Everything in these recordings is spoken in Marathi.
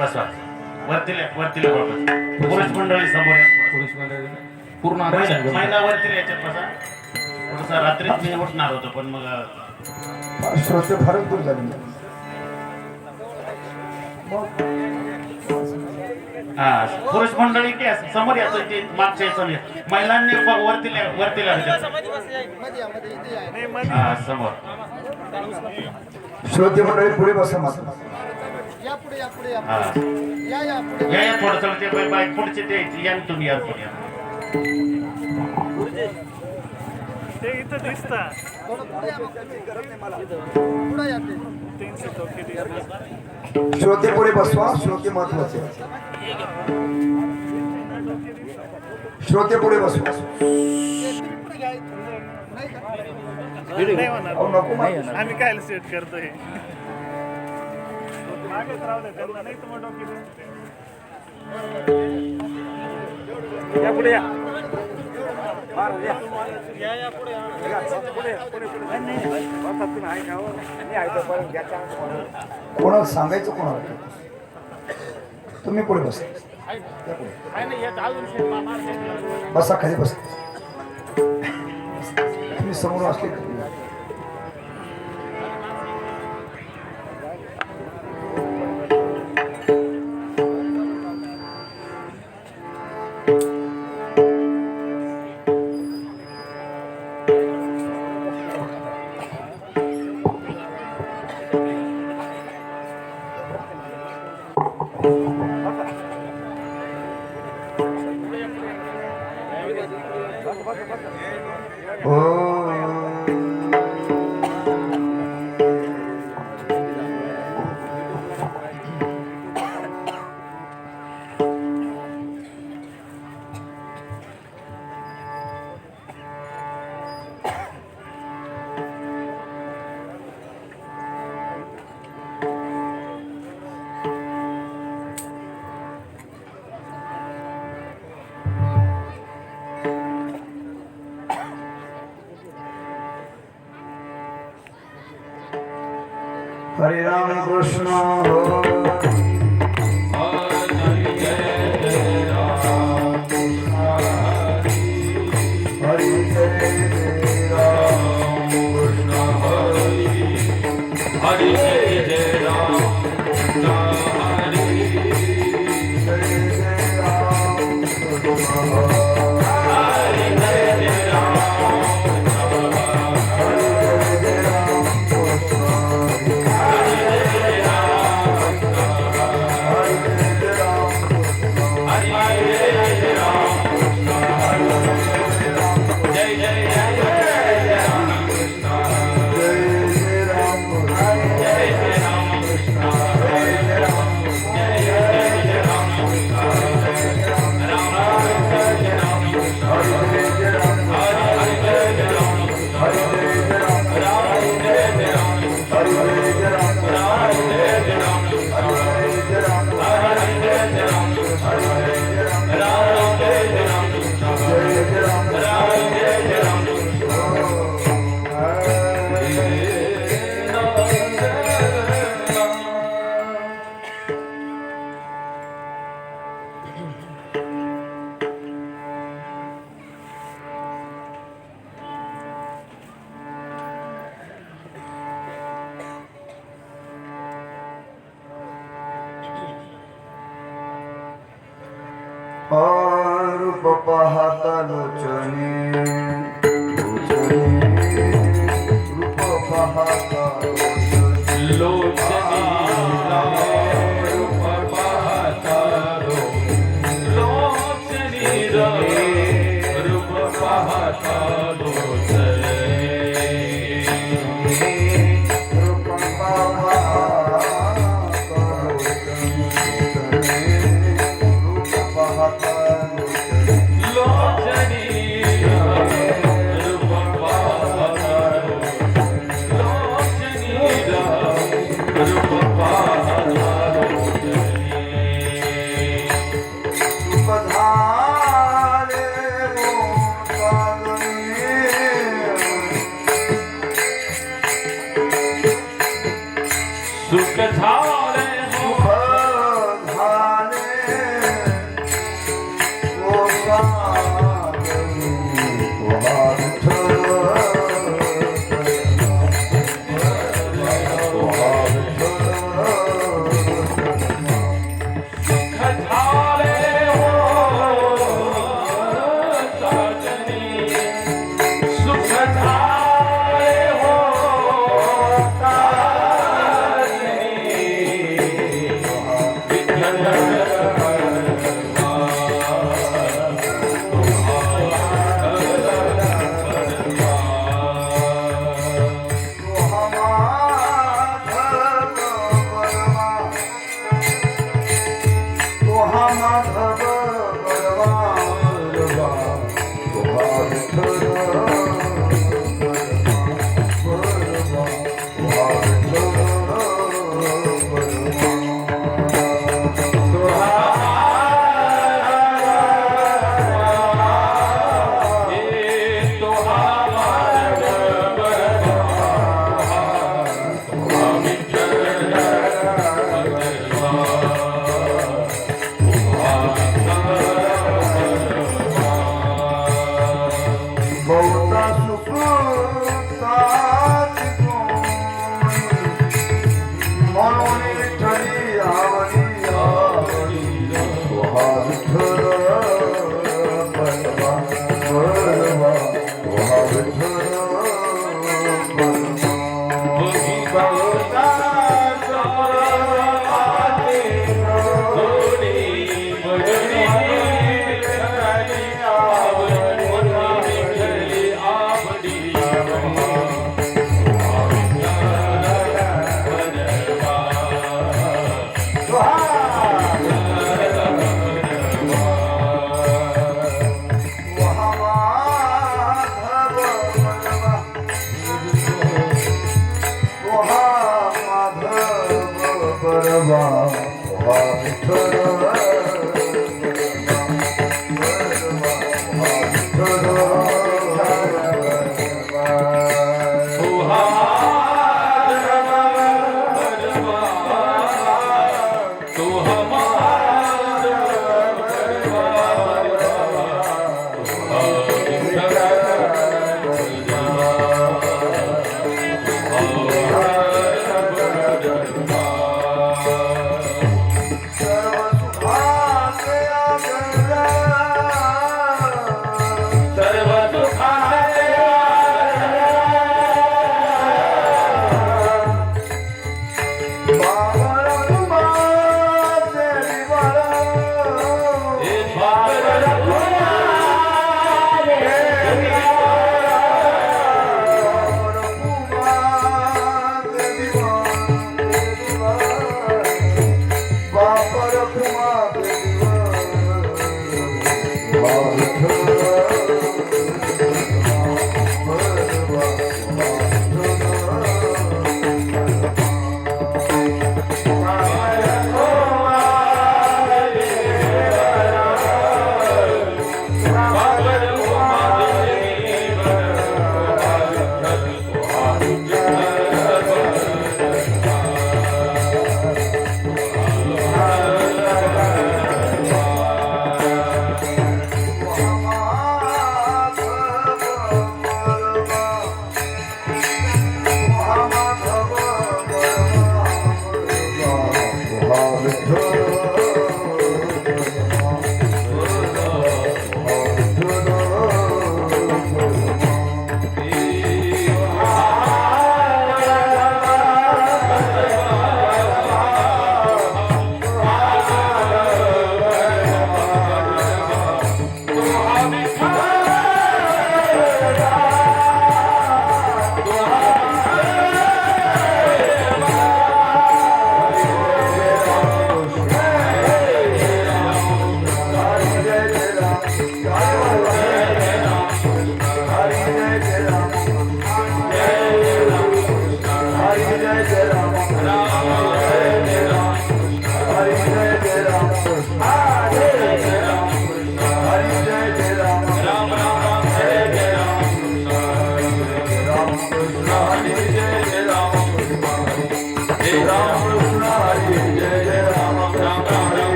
बसवा वरतीला वरतीला बाबा. पुरुष मंडळी समोर. पोलीस मंडळी. पूर्ण महिला वरतीला ह्याच्यात बसा. थोडंसं रात्रीच मी उठणार होतो पण मग श्रोते फारच दूर झाले. हा पुरुष मंडळी ते असं समोर यायचं ते मागच्या याचं नाही. महिलांनी ब- वरतीला वरतीला ह्याच्यात. हा समोर. श्रोते मंडळी पुढे बसा मात्र या पुढे या पुढे या हा. या या पुढे या या थोडंसं ते बाय- बाय पुढचे ते या ना तुम्ही या पुढे. या. ते इथं दिसता. थोडं पुढे या मग. तुम्ही. पुढे या ते. तीनशे चौकी श्रोते पुढे बसवा. श्रोते महत्त्वाचे श्रोते पुढे बसवा. पुढे घ्या नाही का? नाही होणार. अहो नको. आम्ही काय सेट करतोय? या पुढे या या या पुढे या. पुढे नाही, हो. घ्या कोणाला सांगायचं कोणाला तुम्ही पुढे बसा नाही बसा खाली बसा तुम्ही समोर असले हरे राम कृष्ण।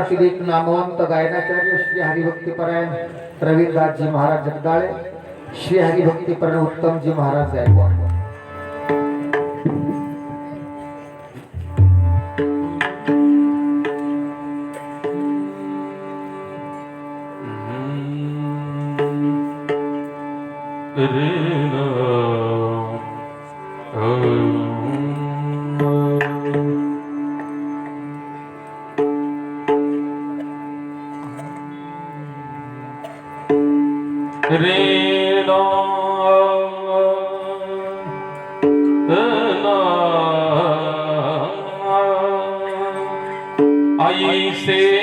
प्रकाशित एक नामवंत गायनाचार्य श्री हरिभक्तीपरायण रवींद्रनाथजी महाराज जगदाळे श्री हरिभक्तीपरायण उत्तमजी महाराज गायकवाड. I see.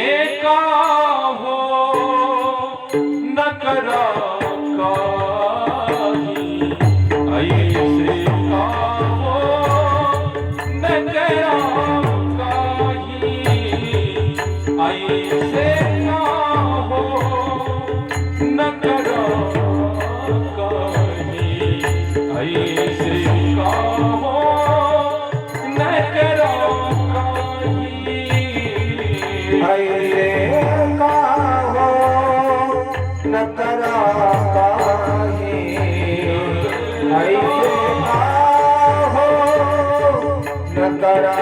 करा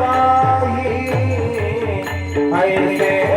काही. ऐसे